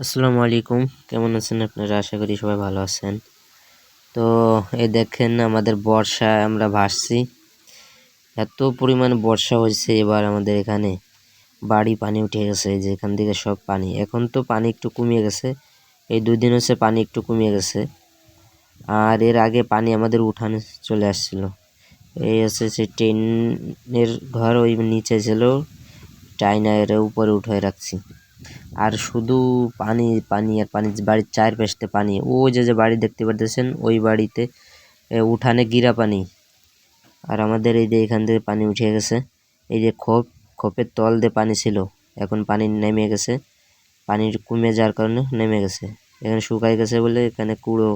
আসসালামু আলাইকুম। কেমন আছেন আপনারা? আশা করি সবাই ভালো আছেন। তো এই দেখেন আমাদের বর্ষায় আমরা ভাসছি। এত পরিমাণ বর্ষা হয়েছে এবার আমাদের এখানে। বাড়ি পানি উঠে গেছে যে এখান থেকে সব পানি। এখন তো পানি একটু কমিয়ে গেছে। এই দুই দিন হচ্ছে পানি একটু কমিয়ে গেছে। আর এর আগে পানি আমাদের উঠানে চলে আসছিল। এই হচ্ছে সে ট্রেনের ঘর ওই নিচে ছিল। টাইনার উপরে উঠে রাখছি। আর শুধু পানি পানি আর পানি বাড়ির চারপাশে পানি, ও যে যে বাড়ি দেখতে পারতেছেন, ওই বাড়িতে উঠানে গিরা পানি। আর আমাদের এই যে এখান থেকে পানি উঠে গেছে, এই যে খোপ, খোপের তল দিয়ে পানি ছিল, এখন পানি নেমে গেছে। পানির কমে যাওয়ার কারণে নেমে গেছে। এখানে শুকাই গেছে বলে এখানে কুড়ো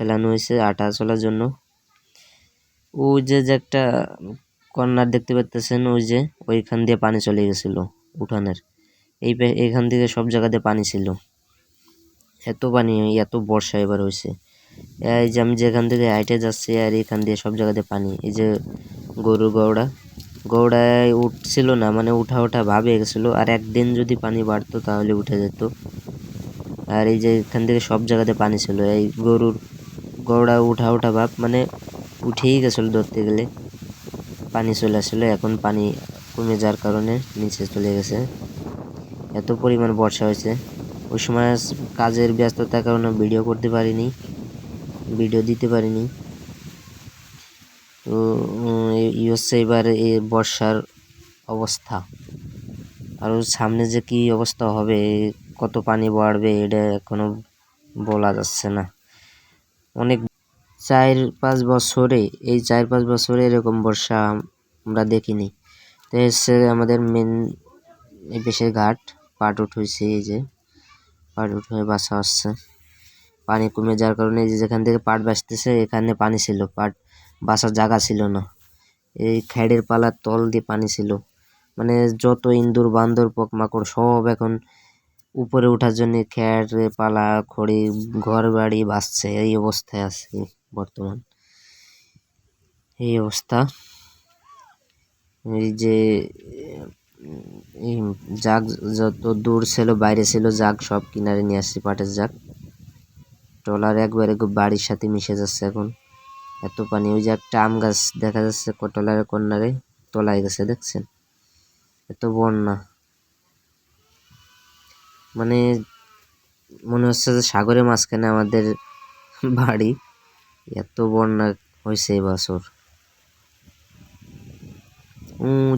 ফেলানো হয়েছে আটা চলার জন্য। ও যে যে একটা কর্নার দেখতে পাচ্তেছেন ওই যে ওইখান দিয়ে পানি চলে গেছিল উঠানের। এই এখান থেকে সব জায়গাতে পানি ছিল। এত পানি, এত বর্ষা এবার হয়েছে। এই যে আমি যেখান থেকে হাইটে যাচ্ছি আর এখান দিয়ে সব জায়গাতে পানি। এই যে গরু গৌড়া গৌড়ায় উঠছিল না মানে উঠা ওঠা ভাবে গেছিল। আর একদিন যদি পানি বাড়তো তাহলে উঠে যেত। আর এই যে এখান থেকে সব জায়গাতে পানি ছিল। এই গরুর গৌড়া উঠা ওঠা ভাব মানে উঠেই গেছিল ধরতে গেলে। পানি চলে আসলো, এখন পানি কমে যাওয়ার কারণে নিচে চলে গেছে। এত পরিমাণ বর্ষা হয়েছে। ওই সময় কাজের ব্যস্ততার কারণে ভিডিও করতে পারিনি ভিডিও দিতে পারিনি। তো এই হচ্ছে এবার এই বর্ষার অবস্থা। আর সামনে যে কি অবস্থা হবে, কত পানি বাড়বে, এটা এখনও বলা যাচ্ছে না। অনেক চার পাঁচ বছরে, এই চার পাঁচ বছরে এরকম বর্ষা আমরা দেখিনি। তো হচ্ছে আমাদের মেন এই পেশের ঘাট। পাট উঠেছে এই যে। পাট উঠে বাসা আসছে। পানি কমে যাওয়ার কারণে এই যে যেখান থেকে পাট বাসতেছে এখানে পানি ছিল। পাট বাসার জায়গা ছিল না। এই খ্যাড়ের পালার তল দিয়ে পানি ছিল। মানে যত ইন্দুর, বান্দর, পোকমাকড় সব এখন উপরে ওঠার জন্য খ্যাড় পালা, খড়ি ঘর বাড়ি বাসছে এই অবস্থায় আছে বর্তমান। এই অবস্থা। এই যে জাগ যত দূর ছিল, বাইরে ছিল জাগ সব কিনারে নিয়ে আসছি, পাটের জাগ ট্রলার একবারে বাড়ির সাথে মিশে যাচ্ছে এখন। এত পানি, ওই যে একটা আম গাছ দেখা যাচ্ছে ট্রলারের কন্যারে তলায় গেছে, দেখছেন? এত বন্যা। মানে মনে হচ্ছে যে সাগরের মাঝখানে আমাদের বাড়ি। এত বন্যা হয়েছে এবছর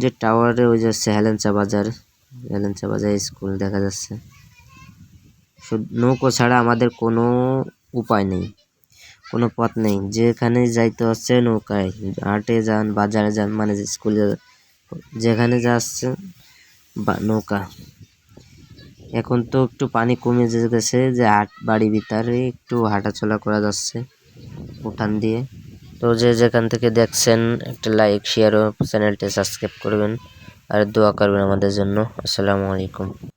যে টাওয়ারে ওই যাচ্ছে হেলেঞ্চা বাজার। হেলেঞ্চা বাজার স্কুল দেখা যাচ্ছে। নৌকো ছাড়া আমাদের কোনো উপায় নেই, কোনো পথ নেই। যেখানে যাইতে হচ্ছে নৌকায়, হাটে যান, বাজারে যান মানে স্কুলে যেখানে যাচ্ছে নৌকা। এখন তো একটু পানি কমে গেছে যে হাট বাড়ি ভিতরে একটু হাঁটাচলা করা যাচ্ছে, উঠান দিয়ে। তো যে যেখান থেকে দেখছেন, একটা লাইক শেয়ার ও চ্যানেলটি সাবস্ক্রাইব করবেন। আর দোয়া করবেন আমাদের জন্য। আসসালামু আলাইকুম।